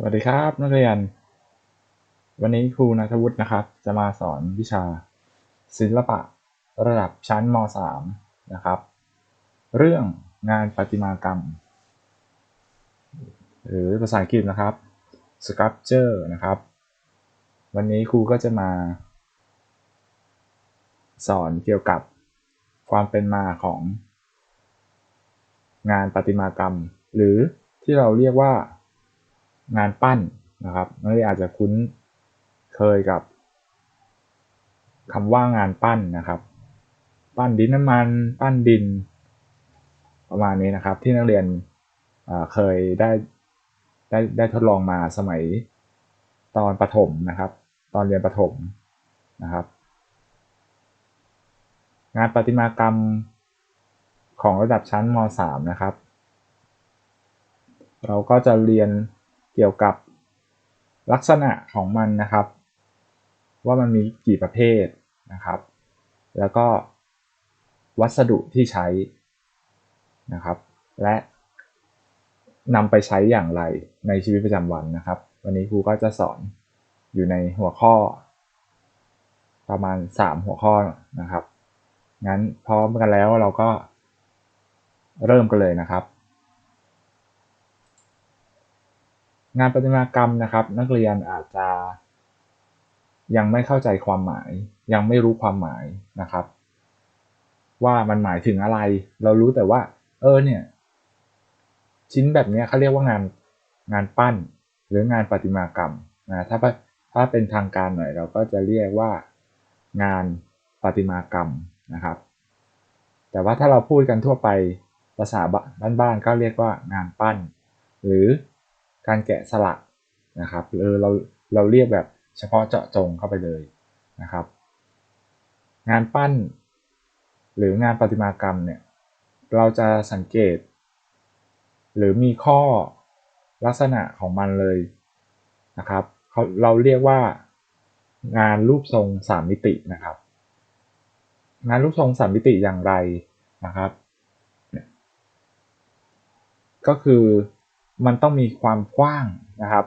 สวัสดีครับนักเรียน วันนี้ครูนัทวุฒินะครับ จะมาสอนวิชา ศิลปะระดับชั้นม .3 นะครับ เรื่องงานประติมากรรม หรือภาษาอังกฤษนะครับ sculpture นะครับ วันนี้ครูก็จะมา สอนเกี่ยวกับความเป็นมาของ งานประติมากรรม หรือที่เราเรียกว่า งานปั้นนะครับนักเรียนอาจจะคุ้นเคยกับคำว่างานปั้นนะครับ ปั้นดินน้ำมัน ปั้นดิน ประมาณนี้นะครับ ที่นักเรียนเคยได้ได้ได้ทดลองมาสมัยตอนประถมนะครับ ตอนเรียนประถมนะครับ งานประติมากรรมของระดับชั้นม .3 นะครับ เราก็จะเรียน เกี่ยวกับลักษณะของมันนะครับ ว่ามันมีกี่ประเภทนะครับ แล้วก็วัสดุที่ใช้นะครับ และนำไปใช้อย่างไรในชีวิตประจำวันนะครับ วันนี้ครูก็จะสอนอยู่ในหัวข้อ ประมาณ 3 หัวข้อนะครับงั้นพร้อมกันแล้วเราก็เริ่มกันเลยนะครับ งานประติมากรรมนะครับ นักเรียนอาจจะ ยังไม่เข้าใจความหมาย ยังไม่รู้ความหมายนะครับ ว่ามันหมายถึงอะไร เรารู้แต่ว่า เออเนี่ย ชิ้นแบบนี้เขาเรียกว่างานงานปั้น หรืองานประติมากรรมนะถ้าถ้าเป็นทางการหน่อยเราก็จะเรียกว่างานประติมากรรมนะครับ แต่ว่าถ้าเราพูดกันทั่วไปภาษาบ้านๆก็เรียกว่างานปั้น หรือ การแกะสลักนะครับเออเราเราเรียกแบบเฉพาะเจาะจงเข้าไปเลยนะครับ งานปั้น หรืองานประติมากรรมเนี่ยเราจะสังเกต หรือมีข้อลักษณะของมันเลยนะครับเขาเราเรียกว่างานรูปทรงสามมิตินะครับ งานรูปทรงสามมิติอย่างไรนะครับ ก็คือ มันต้องมีความกว้างนะครับ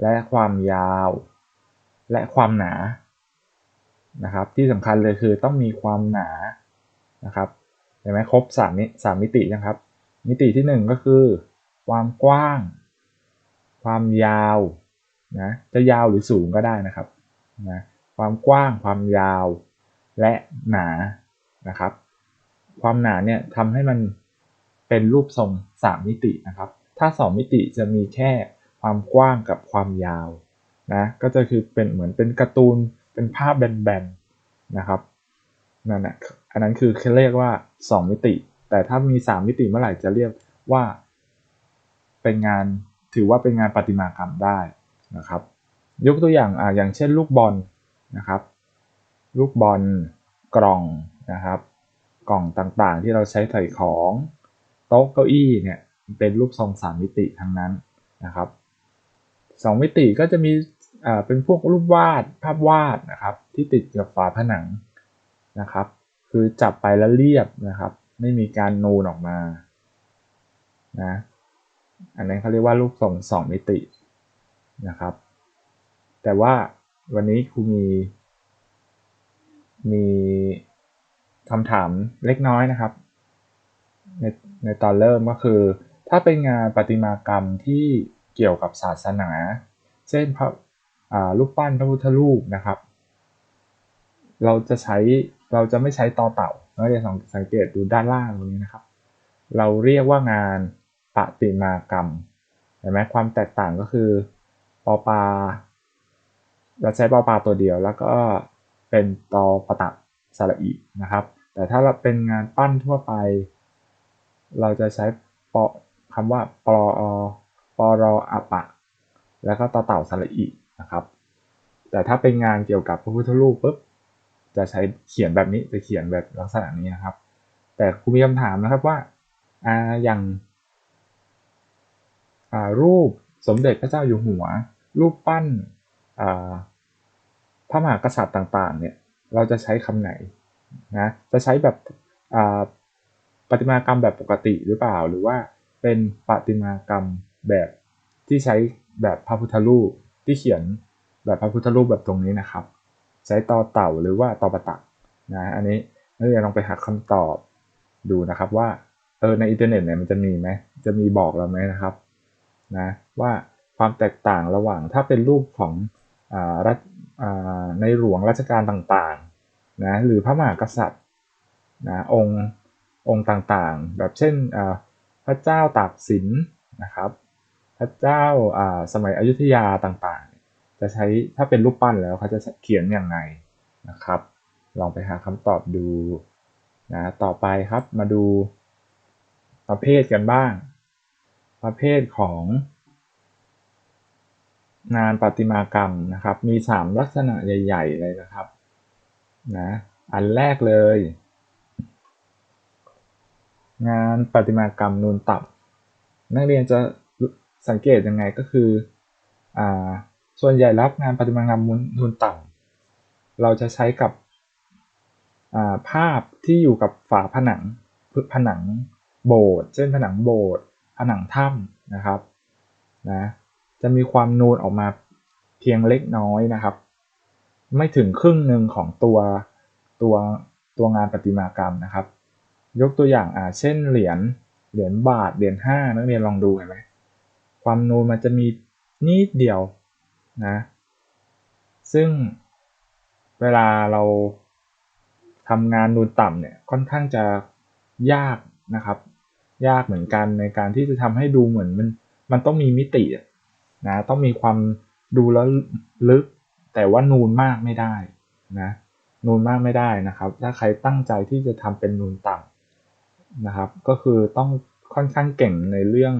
และความยาว และความหนานะครับ ที่สำคัญเลยคือต้องมีความหนานะครับเห็นไหมครบสามมิสามมิตินะครับ มิติที่หนึ่งก็คือ ความกว้าง ความยาวนะจะยาวหรือสูงก็ได้นะครับนะความกว้างความยาวและหนานะครับ ความหนาเนี่ยทำให้มันเป็นรูปทรงสามมิตินะครับ ถ้า 2 มิติจะมีแค่ความกว้างกับความยาวนะก็จะคือเป็นเหมือนเป็นการ์ตูนเป็นภาพแบนๆนะครับนั่นแหละอันนั้นคือเรียกว่า 2 มิติ แต่ถ้ามี 3 มิติเมื่อไหร่จะเรียกว่า เป็นงานถือว่าเป็นงานประติมากรรมได้นะครับ ยกตัวอย่างอ่าอย่างเช่นลูกบอลนะครับลูกบอลกล่องนะครับ กล่องต่างๆที่เราใช้ใส่ของ โต๊ะเก้าอี้เนี่ย เป็นรูปทรงสามมิติทั้งนั้นนะครับสองมิติก็จะมีเป็นพวกรูปวาดภาพวาดนะครับ ที่ติดกับฝาผนังนะครับ คือจับไปแล้วเรียบนะครับ ไม่มีการนูนออกมานะอันนี้เขาเรียกว่ารูปทรงสองมิตินะครับ แต่ว่าวันนี้ครูมี มีคำถามเล็กน้อยนะครับ ในในตอนเริ่มก็คือ ถ้าเป็นงานประติมากรรมที่เกี่ยวกับศาสนา เช่นพระรูปปั้นพระพุทธรูปนะครับ เราจะใช้เราจะไม่ใช้ตอเต่าเราจะสังเกตดูด้านล่างตรงนี้นะครับ เราเรียกว่างานประติมากรรมเห็นไหมความแตกต่างก็คือปอปาเราใช้ปอปาตัวเดียวแล้วก็เป็นตอปะตะสระอีนะครับ แต่ถ้าเราเป็นงานปั้นทั่วไป เราจะใช้ปอ คำว่าปอปรอปะ แล้วก็ต่อเต่าสระอีนะครับ แต่ถ้าเป็นงานเกี่ยวกับพระพุทธรูปปุ๊บจะใช้เขียนแบบนี้จะเขียนแบบลักษณะนี้นะครับ แต่ครูมีคำถามนะครับว่าอ่าอย่างอ่ารูปสมเด็จพระเจ้าอยู่หัว รูปปั้นอ่าพระมหากษัตริย์ต่างๆเนี่ยเราจะใช้คำไหนนะจะใช้แบบอ่าปฏิมากรรมแบบปกติหรือเปล่าหรือว่า เป็นประติมากรรมแบบที่ใช้แบบพระพุทธรูปที่เขียนแบบพระพุทธรูปแบบตรงนี้นะครับ ใช้ต่อเต่าหรือว่าต่อประตักนะอันนี้นักเรียนลองไปหาคำตอบดูนะครับว่าเออในอินเทอร์เน็ตเนี่ยมันจะมีไหมจะมีบอกเราไหมนะครับนะว่าความแตกต่างระหว่างถ้าเป็นรูปของอ่ารัฐอ่าในหลวงรัชกาลต่างๆนะหรือพระมหากษัตริย์นะองค์องค์ต่างๆ แบบเช่นอ ระเจ้าตากสินนะครับ พระเจ้าอ่าสมัยอยุธยาต่างๆ จะใช้ถ้าเป็นรูปปั้นแล้วเขาจะเขียนอย่างไงนะครับ ลองไปหาคำตอบดูนะต่อไปครับมาดูประเภทกันบ้าง ประเภทของงานประติมากรรมนะครับ มี 3 ลักษณะใหญ่ ๆ เลยนะครับนะอันแรกเลย งานประติมากรรมนูนต่ำนักเรียนจะสังเกตยังไงก็คืออส่วนใหญ่รับงานประติมากรรมนูนต่ำเราจะใช้กับภาพที่อยู่กับฝาผนังผนังโบสถ์เช่นผนังโบสถ์ผนังถ้ำนะครับนะจะมีความนูนออกมาเพียงเล็กน้อยนะครับ ไม่ถึงครึ่งหนึ่งของตัวตัวตัวงานประติมากรรมนะครับ ยกตัวอย่างอ่าเช่นเหรียญเหรียญบาทเหรียญห้านักเรียนลองดูเห็นไหมความนูนมันจะมีนิดเดียวนะซึ่งเวลาเราทำงานนูนต่ำเนี่ยค่อนข้างจะยากนะครับ ยากเหมือนกันในการที่จะทำให้ดูเหมือนมันมันต้องมีมิตินะต้องมีความดูแล้วลึก แต่ว่านูนมากไม่ได้นะนูนมากไม่ได้นะครับ ถ้าใครตั้งใจที่จะทำเป็นนูนต่ำ นะครับ ก็คือต้องค่อนข้างเก่งในเรื่อง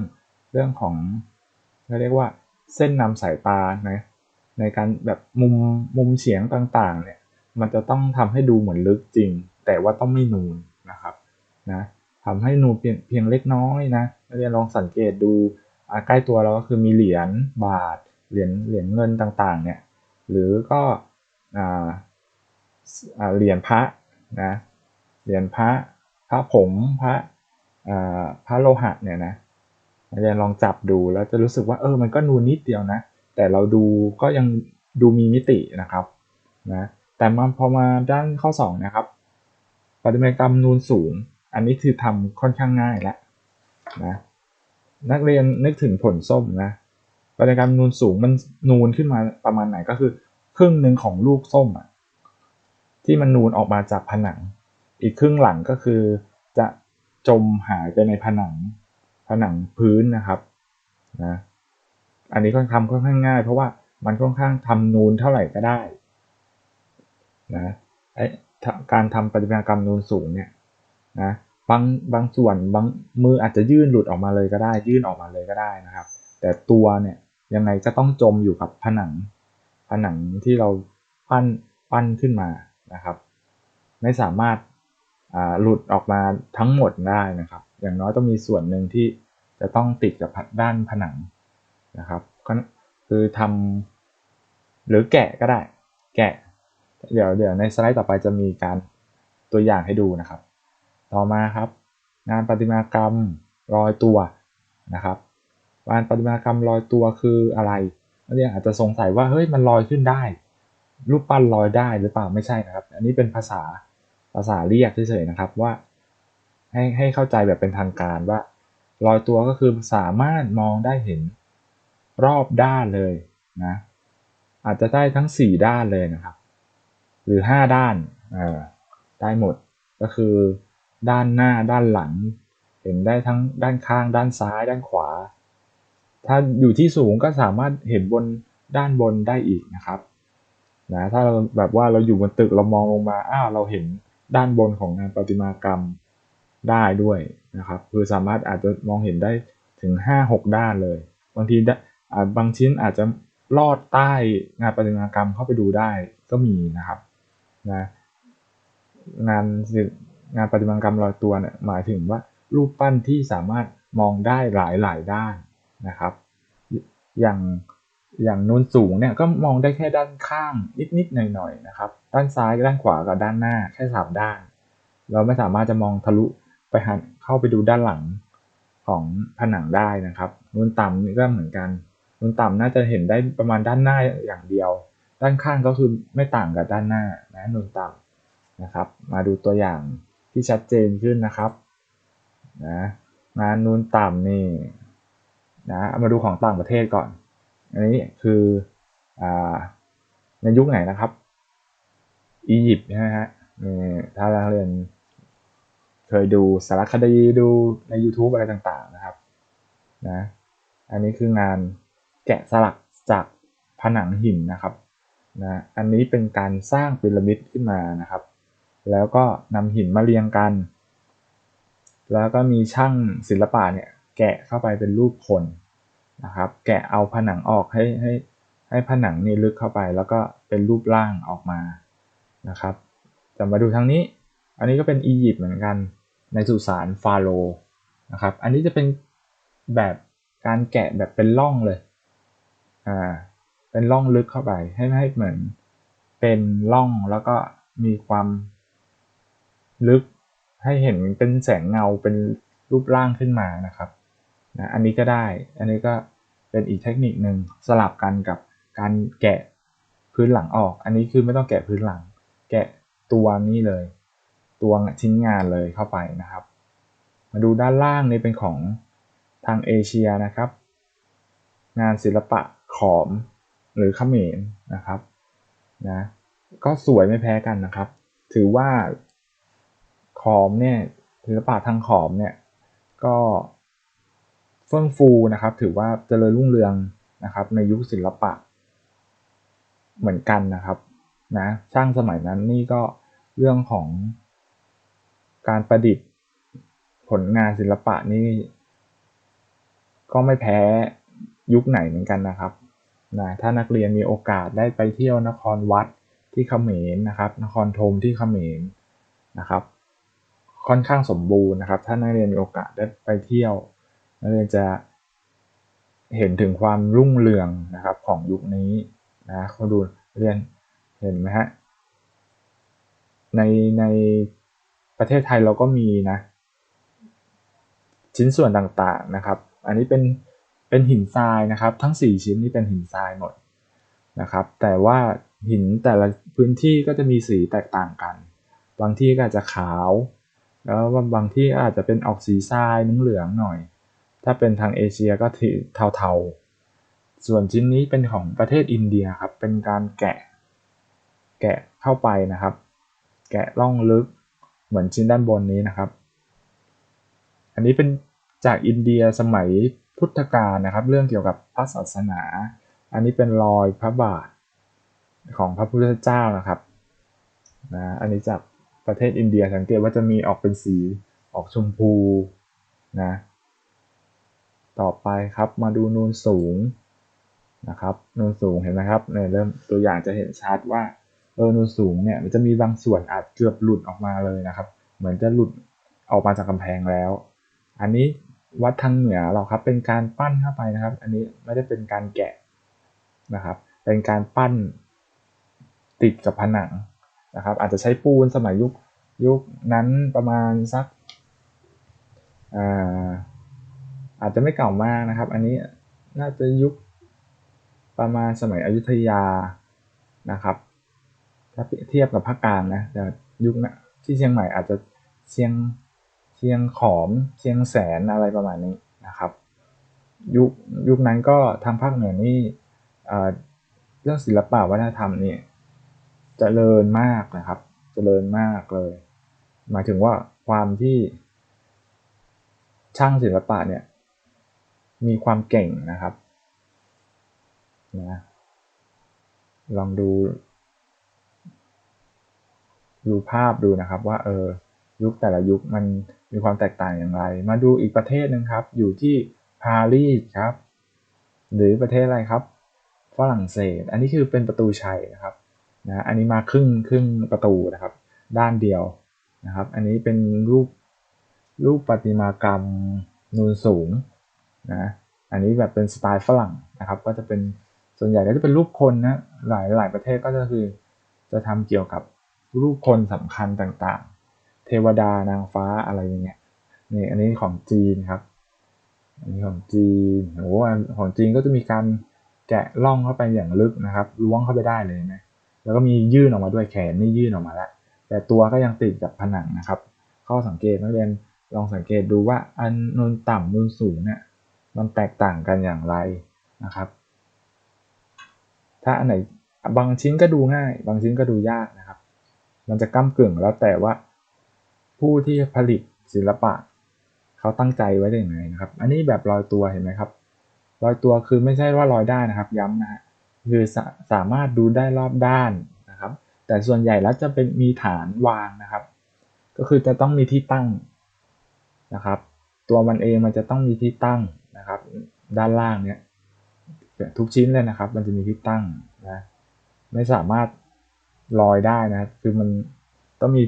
เรื่องของเรียกว่าเส้นนำสายตานะในการแบบมุมมุมเฉียงต่างๆเนี่ยมันจะต้องทำให้ดูเหมือนลึกจริง แต่ว่าต้องไม่นูนนะครับนะทำให้นูนเพียงเล็กน้อยนะเรียนลองสังเกตดูใกล้ตัวเราก็คือมีเหรียญบาทเหรียญเหรียญเงินต่างๆเนี่ยหรือก็เหรียญพระนะเหรียญพระ ระผงพระพระโลหะเนี่ยนะนักเรียนลองจับดูแล้วจะรู้สึกว่าเออมันก็นูนนิดเดียวนะ แต่เราดูก็ยังดูมีมิตินะครับนะแต่มาพอมาด้านข้อ2นะครับปฏิมากรรมนูนสูง อันนี้คือทำค่อนข้างง่ายแล้วนะนักเรียนนึกถึงผลส้มนะปฏิมากรรมนูนสูงมันนูนขึ้นมาประมาณไหนก็คือครึ่งหนึ่งของลูกส้มอะที่มันนูนออกมาจากผนัง อีกครึ่งหลังก็คือจะจมหายไปในผนังผนังพื้นนะครับนะอันนี้ค่อนข้างค่อนข้างง่าย เพราะว่ามันค่อนข้างทำนูนเท่าไหร่ก็ได้นะไอการทำปฏิบัติกรรมนูนสูงเนี่ยนะบางบางส่วนบางมืออาจจะยื่นหลุดออกมาเลยก็ได้ ยื่นออกมาเลยก็ได้นะครับ แต่ตัวเนี่ยยังไงก็ต้องจมอยู่กับผนัง ผนังที่เราปั้นปั้นขึ้นมานะครับ ไม่สามารถ หลุดออกมาทั้งหมดได้นะครับ อย่างน้อยต้องมีส่วนหนึ่งที่จะต้องติดกับด้านผนังนะครับก็คือทำหรือแกะก็ได้ แกะ เดี๋ยวเดี๋ยวในสไลด์ต่อไปจะมีการตัวอย่างให้ดูนะครับ ต่อมาครับ งานประติมากรรมลอยตัวนะครับงานประติมากรรมลอยตัวคืออะไรนักเรียนอาจจะสงสัยว่าเฮ้ยมันลอยขึ้นได้ รูปปั้นลอยได้หรือเปล่าไม่ใช่นะครับ อันนี้เป็นภาษา ภาษาเรียกเฉยๆนะครับว่า ให้ให้เข้าใจแบบเป็นทางการว่าลอยตัวก็คือสามารถมองได้เห็นรอบด้านเลยนะอาจจะได้ทั้ง 4 ด้านเลยนะครับ หรือ 5 ด้านได้หมดก็คือด้านหน้าด้านหลัง เห็นได้ทั้งด้านข้าง ด้านซ้าย ด้านขวา ถ้าอยู่ที่สูงก็สามารถเห็นบนด้านบนได้อีกนะครับนะถ้าเราแบบว่าเราอยู่บนตึกเรามองลงมาอ้าวเราเห็น ด้านบนของงานประติมากรรมได้ด้วยนะครับ คือสามารถอาจจะมองเห็นได้ถึง 5-6 ด้านเลย บางทีบางชิ้นอาจจะลอดใต้งานประติมากรรมเข้าไปดูได้ก็มีนะครับนะงานงานปฏิบัติกรรมลอยตัวเนี่ยหมายถึงว่ารูปปั้นที่สามารถมองได้หลายหลายด้านนะครับ อย่าง อย่างนูนสูงเนี่ยก็มองได้แค่ด้านข้างนิดๆหน่อยๆนะครับ ด้านซ้ายด้านขวากับด้านหน้าแค่สามด้าน เราไม่สามารถจะมองทะลุไปหันเข้าไปดูด้านหลังของผนังได้นะครับนูนต่ำนี่ก็เหมือนกันนูนต่ำน่าจะเห็นได้ประมาณด้านหน้าอย่างเดียว ด้านข้างก็คือไม่ต่างกับด้านหน้านะนูนต่ำนะครับ มาดูตัวอย่างที่ชัดเจนขึ้นนะครับนะงานนูนต่ำนี่นะมาดูของต่างประเทศก่อน อันนี้คืออในยุคไหนนะครับอียิปต์ใช่ไหมฮะถ้าเราเรียนเคยดูสารคดีดูใน YouTube อะไรต่างๆนะครับนะอันนี้คืองานแกะสลักจากผนังหินนะครับนะอันนี้เป็นการสร้างพีระมิดขึ้นมานะครับ แล้วก็นำหินมาเรียงกัน แล้วก็มีช่างศิลปะเนี่ยแกะเข้าไปเป็นรูปคน นะครับ แกะเอาผนังออกให้ให้ให้ผนังนี่ลึกเข้าไป แล้วก็เป็นรูปร่างออกมานะครับจะมาดูทางนี้ อันนี้ก็เป็นอียิปต์เหมือนกันในสุสานฟาโรห์นะครับ อันนี้จะเป็นแบบการแกะแบบเป็นร่องเลย อ่า เป็นร่องลึกเข้าไปให้ให้เหมือนเป็นร่องแล้วก็มีความลึกให้เห็นเป็นแสงเงาเป็นรูปร่างขึ้นมานะครับ นะอันนี้ก็ได้ อันนี้ก็เป็นอีกเทคนิคหนึ่งสลับกันกับการแกะพื้นหลังออก อันนี้คือไม่ต้องแกะพื้นหลัง แกะตัวนี้เลย ตัวชิ้นงานเลยเข้าไปนะครับ มาดูด้านล่างนี่เป็นของทางเอเชียนะครับ งานศิลปะขอมหรือเขมรนะครับนะก็สวยไม่แพ้กันนะครับ ถือว่าขอมเนี่ยศิลปะทางขอมเนี่ยก็ เฟื่องฟูนะครับ ถือว่าเจริญรุ่งเรืองนะครับ ในยุคศิลปะ เหมือนกันนะครับนะช่างสมัยนั้นนี่ก็เรื่องของการประดิษฐ์ผลงานศิลปะนี่ก็ไม่แพ้ยุคไหนเหมือนกันนะครับนะถ้านักเรียนมีโอกาสได้ไปเที่ยวนครวัดที่เขมรนะครับ นครธมที่เขมรนะครับ ค่อนข้างสมบูรณ์นะครับ ถ้านักเรียนมีโอกาสได้ไปเที่ยว นักเรียนจะเห็นถึงความรุ่งเรืองนะครับของยุคนี้นะเขาดูเรียนเห็นไหมฮะในในประเทศไทยเราก็มีนะ ชิ้นส่วนต่างๆนะครับ อันนี้เป็นเป็นหินทรายนะครับ ทั้ง 4 ชิ้นนี้เป็นหินทรายหมดนะครับ แต่ว่าหินแต่ละพื้นที่ก็จะมีสีแตกต่างกัน บางที่ก็อาจจะขาว แล้วบางที่อาจจะเป็นออกสีทรายเหลืองๆหน่อย ถ้าเป็นทางเอเชียก็เทาๆ ส่วนชิ้นนี้เป็นของประเทศอินเดียครับ เป็นการแกะ แกะเข้าไปนะครับ แกะล่องลึกเหมือนชิ้นด้านบนนี้นะครับ อันนี้เป็นจากอินเดียสมัยพุทธกาลนะครับ เรื่องเกี่ยวกับพระศาสนา อันนี้เป็นรอยพระบาทของพระพุทธเจ้านะครับนะอันนี้จากประเทศอินเดียสังเกตว่าจะมีออกเป็นสีออกชมพูนะ ต่อไปครับมาดูนูนสูงนะครับนูนสูงเห็นไหมครับเนี่ยเริ่มตัวอย่างจะเห็นชัดว่าเออนูนสูงเนี่ยมันจะมีบางส่วนอาจเกือบหลุดออกมาเลยนะครับ เหมือนจะหลุดออกมาจากกำแพงแล้ว อันนี้วัดทางเหนือเราครับเป็นการปั้นเข้าไปนะครับ อันนี้ไม่ได้เป็นการแกะนะครับ เป็นการปั้นติดกับผนังนะครับ อาจจะใช้ปูนสมัยยุคยุคนั้นประมาณสักอ่า อาจจะไม่เก่ามากนะครับ อันนี้น่าจะยุคประมาณสมัยอยุธยานะครับ ถ้าเทียบกับภาคกลางนะแต่ยุคนะที่เชียงใหม่อาจจะเชียงเชียงขอมเชียงแสนอะไรประมาณนี้นะครับ ยุคยุคนั้นก็ทางภาคเหนือนี่เรื่องศิลปะวัฒนธรรมนี่เจริญมากนะครับเจริญมากเลย หมายถึงว่าความที่ช่างศิลปะเนี่ย มีความเก่งนะครับนะลองดู ดูภาพดูนะครับว่าเออยุคแต่ละยุคมันมีความแตกต่างอย่างไร มาดูอีกประเทศหนึ่งครับ อยู่ที่ปารีสครับ หรือประเทศอะไรครับฝรั่งเศส อันนี้คือเป็นประตูชัยนะครับนะอันนี้มาครึ่งครึ่งประตูนะครับ ด้านเดียวนะครับ อันนี้เป็นรูปรูปประติมากรรมนูนสูง นะอันนี้แบบเป็นสไตล์ฝรั่งนะครับ ก็จะเป็นส่วนใหญ่ก็จะเป็นรูปคนนะหลายหลายประเทศก็จะคือจะทำเกี่ยวกับรูปคนสำคัญต่างๆ เทวดานางฟ้าอะไรอย่างเงี้ยนี่อันนี้ของจีนครับ อันนี้ของจีนโอ้ของจีนก็จะมีการแกะล่องเข้าไปอย่างลึกนะครับล้วงเข้าไปได้เลยนะแล้วก็มียื่นออกมาด้วยแขนนี่ยื่นออกมาแล้วแต่ตัวก็ยังติดกับผนังนะครับ ข้อสังเกตนักเรียนลองสังเกตดูว่าอันนูนต่ำนูนสูงเนี่ย มันแตกต่างกันอย่างไรนะครับ ถ้าอันไหนบางชิ้นก็ดูง่าย บางชิ้นก็ดูยากนะครับ มันจะก้ากึ่งแล้วแต่ว่าผู้ที่ผลิตศิลปะ เขาตั้งใจไว้ได้ยังไงนะครับ อันนี้แบบลอยตัวเห็นไหมครับลอยตัวคือไม่ใช่ว่าลอยได้นะครับ ย้ำนะฮะคือสสามารถดูได้รอบด้านนะครับ แต่ส่วนใหญ่แล้วจะเป็นมีฐานวางนะครับ ก็คือจะต้องมีที่ตั้งนะครับ ตัวมันเองมันจะต้องมีที่ตั้ง นะครับ ด้านล่างเนี้ยทุกชิ้นเลยนะครับ มันจะมีที่ตั้งนะไม่สามารถลอยได้นะคือมันต้องมี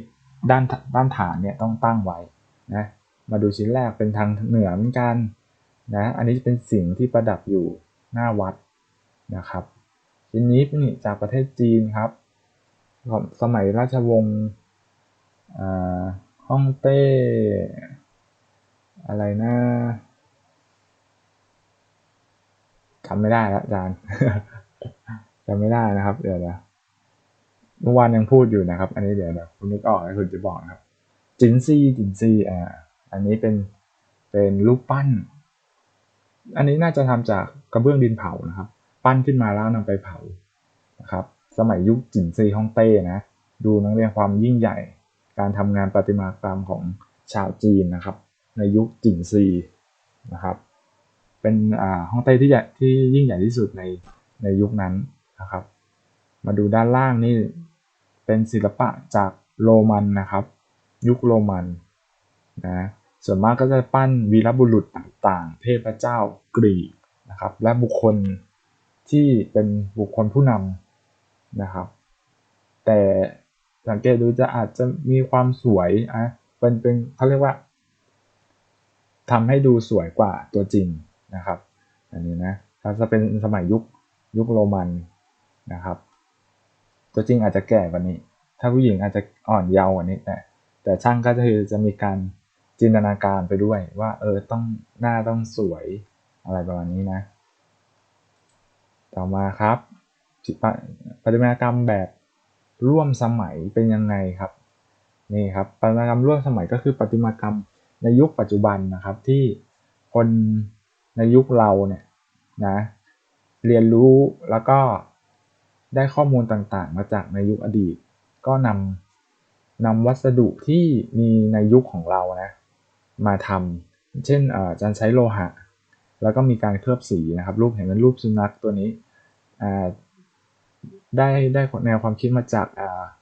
ด้านด้านฐานเนี่ยต้องตั้งไว้นะมาดูชิ้นแรกเป็นทางเหนือเหมือนกันนะอันนี้เป็นสิ่งที่ประดับอยู่หน้าวัดนะครับชิ้นนี้เป็นจากประเทศจีนครับ สมัยราชวงศ์ฮ่องเต้อะไรนะ จำไม่ได้แล้วอาจารย์จำไม่ได้นะครับ เดี๋ยวนะเมื่อวานยังพูดอยู่นะครับ อันนี้เดี๋ยวเดี๋ยวคุณนึกออกแล้วคุณจะบอกนะครับ จินซี่จินซี่อ่าอันนี้เป็นเป็นรูปปั้น อันนี้น่าจะทำจากกระเบื้องดินเผานะครับ ปั้นขึ้นมาแล้วนำไปเผานะครับ สมัยยุคจินซีฮ่องเต้นะ ดูนักเรียนความยิ่งใหญ่ การทำงานประติมากรรมของชาวจีนนะครับ ในยุคจินซีนะครับ เป็นอ่าฮ่องเต้ที่ใหญ่ที่ยิ่งใหญ่ที่สุดในในยุคนั้นนะครับ มาดูด้านล่างนี่เป็นศิลปะจากโรมันนะครับ ยุคโรมันนะส่วนมากก็จะปั้นวีรบุรุษต่างๆ เทพเจ้ากรีกนะครับ และบุคคลที่เป็นบุคคลผู้นำนะครับ แต่สังเกตดูจะอาจจะมีความสวยอะเป็นเป็นเขาเรียกว่าทำให้ดูสวยกว่าตัวจริง นะครับ อันนี้นะถ้าจะเป็นสมัยยุคยุคโรมันนะครับ ตัวจริงอาจจะแก่กว่านี้ ถ้าผู้หญิงอาจจะอ่อนเยาว์กว่านี้แต่แต่ช่างก็คือจะมีการจินตนาการไปด้วยว่า เออต้องหน้าต้องสวยอะไรประมาณนี้นะ ต่อมาครับปฏิมากรรมแบบร่วมสมัยเป็นยังไงครับนี่ครับปฏิมากรรมร่วมสมัยก็คือปฏิมากรรมในยุคปัจจุบันนะครับที่คน ในยุคเราเนี่ยนะเรียนรู้แล้วก็ได้ข้อมูลต่างๆ มาจากในยุคอดีต ก็นำนำวัสดุที่มีในยุคของเรานะมาทำเช่นอาจารย์ใช้โลหะ แล้วก็มีการเคลือบสีนะครับ รูปเห็นเป็นรูปสุนัขตัวนี้ได้ได้แนวความคิดมาจาก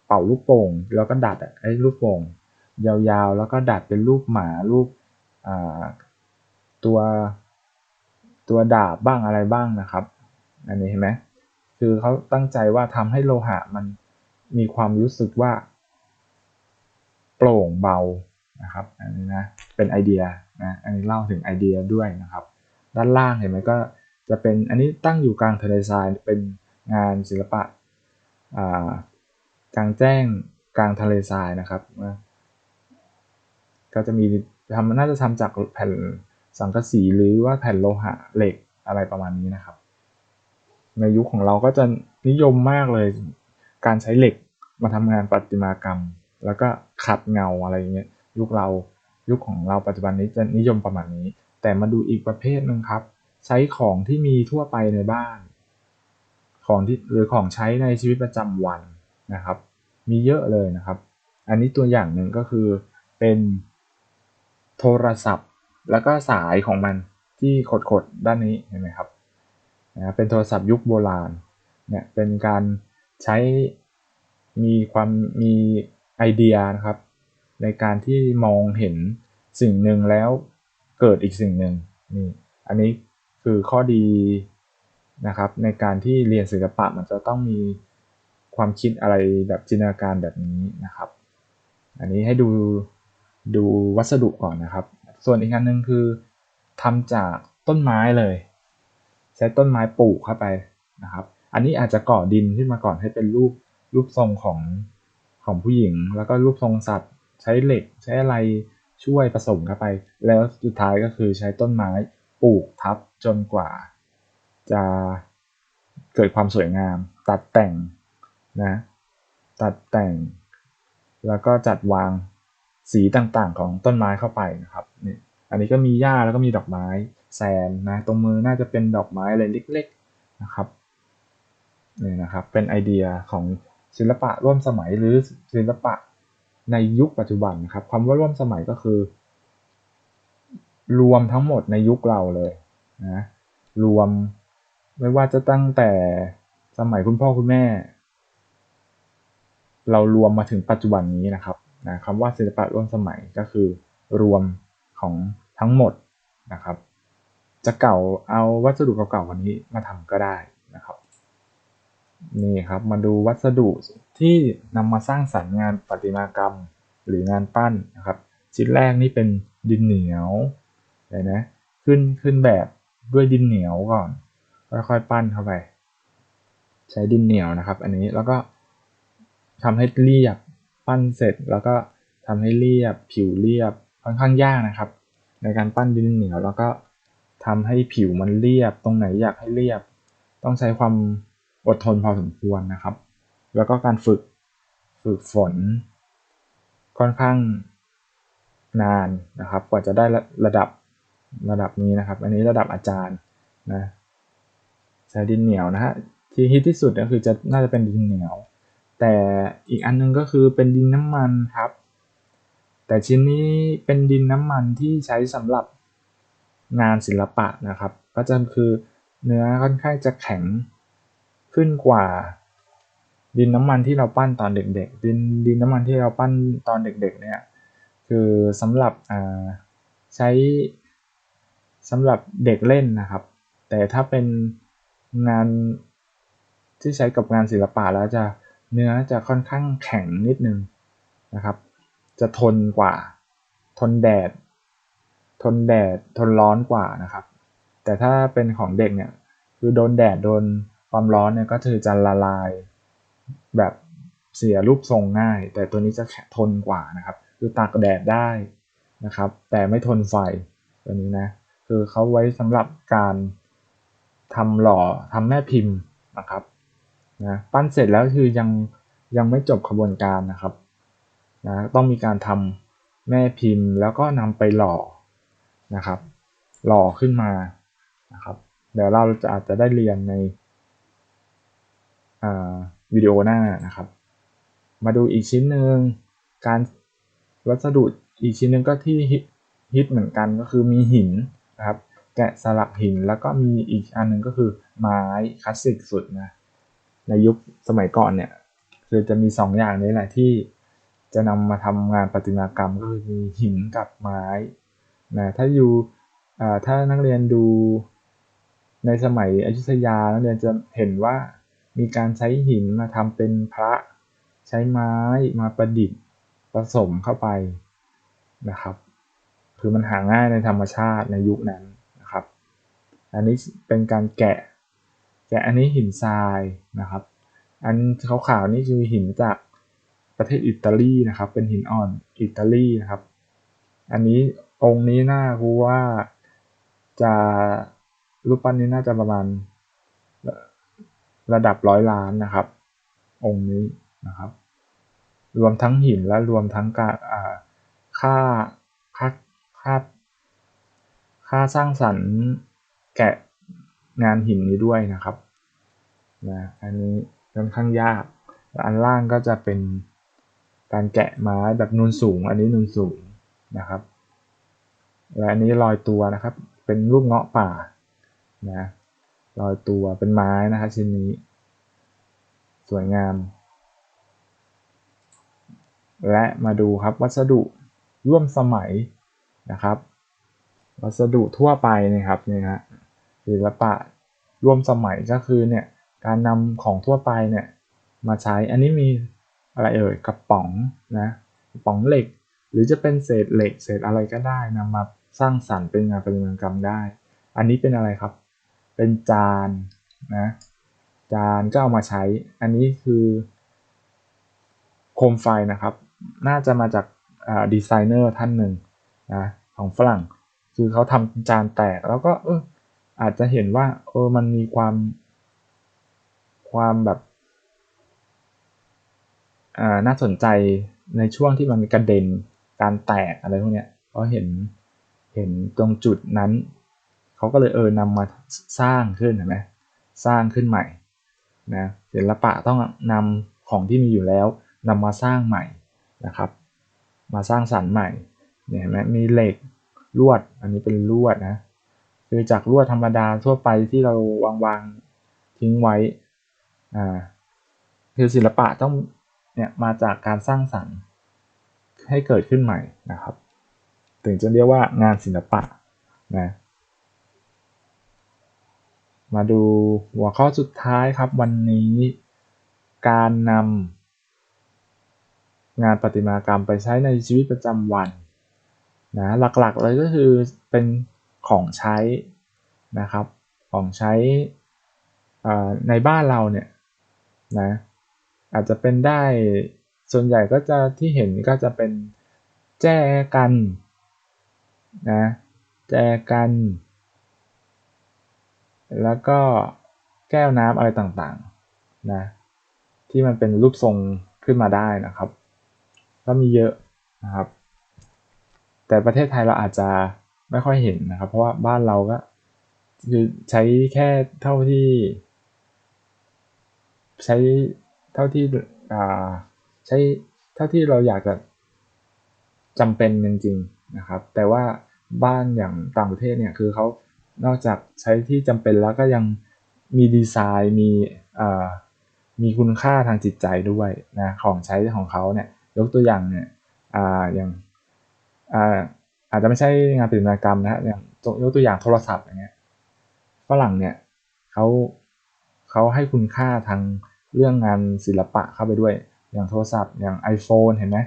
เป่าลูกโป่งแล้วก็ดัดไอ้ลูกโป่งยาวๆ แล้วก็ดัดเป็นรูปหมารูปตัว ตัวดาบบ้างอะไรบ้างนะครับ อันนี้เห็นไหมคือเขาตั้งใจว่าทำให้โลหะมันมีความรู้สึกว่า โปร่งเบานะครับ อันนี้นะเป็นไอเดียนะอันนี้เล่าถึงไอเดียด้วยนะครับ ด้านล่างเห็นไหมก็จะเป็นอันนี้ตั้งอยู่กลางทะเลทรายเป็นงานศิลปะกลางแจ้งกลางทะเลทรายนะครับ ก็จะมีทำน่าจะทำจากแผ่น สังกะสีหรือว่าแผ่นโลหะเหล็กอะไรประมาณนี้นะครับ ในยุคของเราก็จะนิยมมากเลย การใช้เหล็กมาทำงานประติมากรรม แล้วก็ขัดเงาอะไรอย่างเงี้ยยุคเรายุคของเราปัจจุบันนี้จะนิยมประมาณนี้ แต่มาดูอีกประเภทหนึ่งครับ ใช้ของที่มีทั่วไปในบ้าน ของที่หรือของใช้ในชีวิตประจำวันนะครับ มีเยอะเลยนะครับ อันนี้ตัวอย่างหนึ่งก็คือเป็นโทรศัพท์ แล้วก็สายของมันที่ขดๆด้านนี้เห็นไหมครับนะเป็นโทรศัพท์ยุคโบราณเนี่ยเป็นการใช้มีความมีไอเดียนะครับ ในการที่มองเห็นสิ่งหนึ่งแล้วเกิดอีกสิ่งหนึ่งนี่อันนี้คือข้อดีนะครับ ในการที่เรียนศิลปะมันจะต้องมีความคิดอะไรแบบจินตนาการแบบนี้นะครับ อันนี้ให้ดูดูวัสดุก่อนนะครับ ส่วนอีกอันหนึ่งคือทำจากต้นไม้เลยใช้ต้นไม้ปลูกเข้าไปนะครับ อันนี้อาจจะก่อดินขึ้นมาก่อนให้เป็นรูปรูปทรงของของผู้หญิง แล้วก็รูปทรงสัตว์ใช้เหล็กใช้อะไรช่วยผสมเข้าไป แล้วสุดท้ายก็คือใช้ต้นไม้ปลูกทับจนกว่า จะเกิดความสวยงาม ตัดแต่งนะตัดแต่ง แล้วก็จัดวาง สีต่างๆของต้นไม้เข้าไปนะครับนี่อันนี้ก็มีหญ้าแล้วก็มีดอกไม้แซมนะตรงมือน่าจะเป็นดอกไม้อะไรเล็กๆนะครับนี่นะครับเป็นไอเดียของศิลปะร่วมสมัยหรือศิลปะในยุคปัจจุบันนะครับคำว่าร่วมสมัยก็คือ รวมทั้งหมดในยุคเราเลยนะรวมไม่ว่าจะตั้งแต่สมัยคุณพ่อคุณแม่ เรารวมมาถึงปัจจุบันนี้นะครับ นะคำว่าศิลปะร่วมสมัยก็คือ รวมของทั้งหมดนะครับ จะเก่าเอาวัสดุเก่าๆวันนี้มาทำก็ได้นะครับนี่ครับมาดูวัสดุที่นำมาสร้างสรรค์งานประติมากรรมหรืองานปั้นนะครับ ชิ้นแรกนี่เป็นดินเหนียวเห็นไหมขึ้นขึ้นแบบด้วยดินเหนียวก่อนค่อยๆปั้นเข้าไป ใช้ดินเหนียวนะครับ อันนี้แล้วก็ทำให้เรียบ ปั้นเสร็จแล้วก็ทำให้เรียบผิวเรียบค่อนข้างยากนะครับ ในการปั้นดินเหนียวแล้วก็ทำให้ผิวมันเรียบ ตรงไหนอยากให้เรียบ ต้องใช้ความอดทนพอสมควรนะครับ แล้วก็การฝึกฝึกฝน ค่อนข้างนานนะครับ กว่าจะได้ระดับระดับนี้นะครับ อันนี้ระดับอาจารย์นะใช้ดินเหนียวนะฮะที่ฮิตที่สุดก็คือจะน่าจะเป็นดินเหนียว แต่อีกอันนึงก็คือเป็นดินน้ำมันครับ แต่ชิ้นนี้เป็นดินน้ำมันที่ใช้สำหรับงานศิลปะนะครับ ก็จะคือเนื้อค่อนข้างจะแข็งขึ้นกว่า ดินน้ำมันที่เราปั้นตอนเด็กๆ ดินดินน้ำมันที่เราปั้นตอนเด็กๆเนี่ยคือสำหรับใช้สำหรับเด็กเล่นนะครับ แต่ถ้าเป็นงานที่ใช้กับงานศิลปะแล้วจะ เนื้อจะค่อนข้างแข็งนิดนึงนะครับ จะทนกว่า ทนแดด ทนแดด ทนร้อนกว่านะครับ แต่ถ้าเป็นของเด็กเนี่ยคือโดนแดดโดนความร้อนเนี่ยก็คือจะละลายแบบเสียรูปทรงง่าย แต่ตัวนี้จะแข็งทนกว่านะครับ คือตากแดดได้นะครับ แต่ไม่ทนไฟตัวนี้นะ คือเขาไว้สำหรับการทำหล่อทำแม่พิมพ์นะครับ นะปั้นเสร็จแล้วคือยังยังไม่จบขบวนการนะครับนะต้องมีการทำแม่พิมพ์แล้วก็นำไปหล่อนะครับ หล่อขึ้นมานะครับเดี๋ยวเราจะอาจจะได้เรียนในวิดีโอหน้านะครับ มาดูอีกชิ้นหนึ่งการวัสดุอีกชิ้นหนึ่งก็ที่ฮิตเหมือนกันก็คือมีหินนะครับ แกะสลักหินแล้วก็มีอีกอันนึงก็คือไม้คลาสสิกสุดนะ ในยุคสมัยก่อนเนี่ย คือจะมี2องอย่างนี้แหละที่จะนำมาทำงานประติมากรรมก็คือมีหินกับไม้นะถ้าอยู่ถ้านักเรียนดูในสมัยอยุธยานักเรียนจะเห็นว่ามีการใช้หินมาทำเป็นพระใช้ไม้มาประดิษฐ์ผสมเข้าไปนะครับ คือมันหาง่ายในธรรมชาติในยุคนั้นนะครับ อันนี้เป็นการแกะ แกะอันนี้หินทรายนะครับ อันขาวๆนี่คือหินจากประเทศอิตาลีนะครับ เป็นหินอ่อนอิตาลีนะครับ อันนี้องค์นี้น่ารู้ว่าจะรูปปั้นนี้น่าจะประมาณระดับร้อยล้านนะครับ องค์นี้นะครับ รวมทั้งหินและรวมทั้งการค่าค่าค่าค่าสร้างสรรค์แกะ งานหินนี้ด้วยนะครับนะอันนี้ค่อนข้างยาก อันล่างก็จะเป็นการแกะไม้แบบนูนสูง อันนี้นูนสูงนะครับและอันนี้ลอยตัวนะครับ เป็นรูปเงาะป่านะลอยตัวเป็นไม้นะครับชิ้นนี้ สวยงาม และมาดูครับวัสดุร่วมสมัยนะครับ วัสดุทั่วไปนะครับนี่ฮะศิลปะ ร่วมสมัยก็คือเนี่ยการนำของทั่วไปเนี่ยมาใช้อันนี้มีอะไรเอ่ยกระป๋องนะกระป๋องเหล็ก หรือจะเป็นเศษเหล็กเศษอะไรก็ได้นำมาสร้างสรรค์เป็นงานประติมากรรมได้ อันนี้เป็นอะไรครับ เป็นจานนะจานก็เอามาใช้ อันนี้คือโคมไฟนะครับ น่าจะมาจากดีไซเนอร์ท่านหนึ่งนะของฝรั่ง คือเขาทำจานแตกแล้วก็เออ อาจจะเห็นว่าเออมันมีความ ความแบบอ่าน่าสนใจในช่วงที่มันกระเด็นการแตกอะไรพวกเนี้ยเพราะเห็นเห็นตรงจุดนั้นเขาก็เลยเออนำมาสร้างขึ้นเห็นไหมสร้างขึ้นใหม่นะศิลปะต้องนำของที่มีอยู่แล้วนำมาสร้างใหม่นะครับ มาสร้างสรรค์ใหม่เนี่ยเห็นไหมมีเหล็กลวดอันนี้เป็นลวดนะ คือจากลวดธรรมดาทั่วไปที่เราวางวางทิ้งไว้อ่าคือศิลปะต้องเนี่ยมาจากการสร้างสรรค์ให้เกิดขึ้นใหม่นะครับ ถึงจะเรียกว่างานศิลปะนะมาดูหัวข้อสุดท้ายครับวันนี้ การนำงานประติมากรรมไปใช้ในชีวิตประจำวันนะหลักๆเลยก็คือเป็น ของใช้นะครับ ของใช้ในบ้านเราเนี่ยนะอาจจะเป็นได้ส่วนใหญ่ก็จะที่เห็นก็จะเป็นแจกันนะแจกัน แล้วก็แก้วน้ำอะไรต่างๆนะที่มันเป็นรูปทรงขึ้นมาได้นะครับ ก็มีเยอะนะครับ แต่ประเทศไทยเราอาจจะ ไม่ค่อยเห็นนะครับ เพราะว่าบ้านเราก็คือใช้แค่เท่าที่ ใช้เท่าที่อ่าใช้เท่าที่เราอยากจะจำเป็นจริงๆนะครับ แต่ว่าบ้านอย่างต่างประเทศเนี่ยคือเขานอกจากใช้ที่จำเป็นแล้วก็ยังมีดีไซน์มีอ่ามีคุณค่าทางจิตใจด้วยนะของใช้ของเขาเนี่ยยกตัวอย่างเนี่ยอ่าอย่างอ่า อาจจะไม่ใช่งานปฏิมากรรมนะอย่างยกตัวอย่างโทรศัพท์อย่างเงี้ยฝรั่งเนี่ยเขาเขาให้คุณค่าทางเรื่องงานศิลปะเข้าไปด้วย อย่างโทรศัพท์อย่าง iPhone เห็นไหม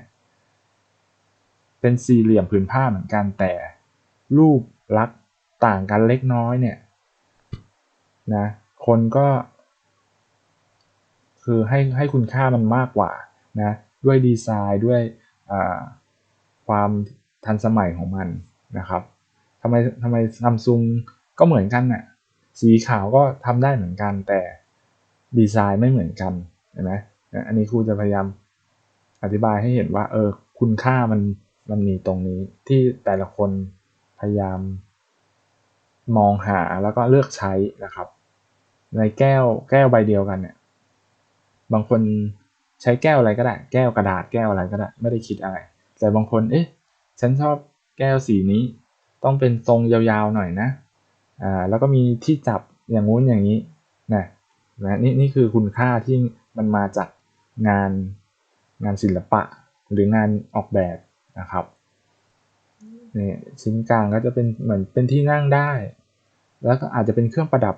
เป็นสี่เหลี่ยมผืนผ้าเหมือนกันแต่รูปลักษณ์ต่างกันเล็กน้อยเนี่ยนะคนก็ คือให้ให้คุณค่ามันมากกว่านะด้วยดีไซน์ด้วยความ ทันสมัยของมันนะครับทำไมทำไมซัมซุงก็เหมือนกันน่ะสีขาวก็ทำได้เหมือนกันแต่ดีไซน์ไม่เหมือนกันเห็นไหมอันนี้ครูจะพยายามอธิบายให้เห็นว่าเออคุณค่ามันมันมีตรงนี้ที่แต่ละคนพยายามมองหาแล้วก็เลือกใช้นะครับ ในแก้วแก้วใบเดียวกันเนี่ยบางคนใช้แก้วอะไรก็ได้ แก้วกระดาษแก้วอะไรก็ได้ ไม่ได้คิดอะไร แต่บางคนเอ๊ะ ฉันชอบแก้วสีนี้ ต้องเป็นทรงยาวๆหน่อยนะ อ่า แล้วก็มีที่จับอย่างงู้นอย่างนี้ นะนะนี่นี่คือคุณค่าที่มันมาจากงานงานศิลปะ หรืองานออกแบบนะครับนี่ชิ้นกลางก็จะเป็นเหมือนเป็นที่นั่งได้ แล้วก็อาจจะเป็นเครื่องประดับ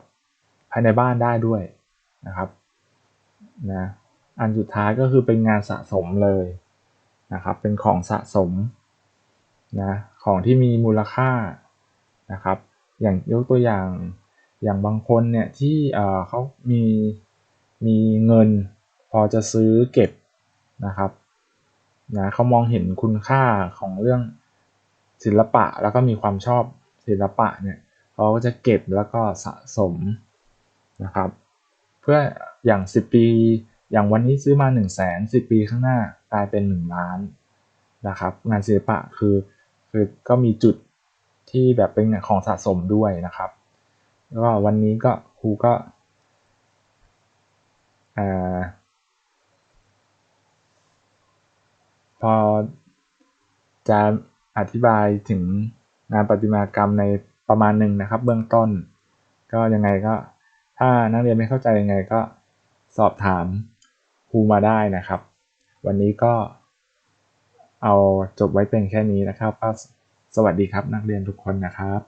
ภายในบ้านได้ด้วยนะครับนะอันสุดท้ายก็คือเป็นงานสะสมเลยนะครับ เป็นของสะสม นะของที่มีมูลค่านะครับอย่างยกตัวอย่างอย่างบางคนเนี่ยที่เขามีมีเงินพอจะซื้อเก็บนะครับนะเขามองเห็นคุณค่าของเรื่องศิลปะแล้วก็มีความชอบศิลปะเนี่ยเขาก็จะเก็บแล้วก็สะสมนะครับ เพื่ออย่าง 10 ปี อย่างวันนี้ซื้อมา 1 0 0 0 0แสนสิปีข้างหน้ากลายเป็น 1 ล้านนะครับ งานศิลปะคือ คือก็มีจุดที่แบบเป็นของสะสมด้วยนะครับแล้วก็วันนี้ก็ครูก็พอจะอธิบายถึงงานประติมากรรมในประมาณหนึ่งนะครับ เบื้องต้น ก็ยังไงก็ถ้านักเรียนไม่เข้าใจยังไงก็สอบถามครูมาได้นะครับ วันนี้ก็ เอาจบไว้เป็นแค่นี้นะครับก็สวัสดีครับนักเรียนทุกคนนะครับ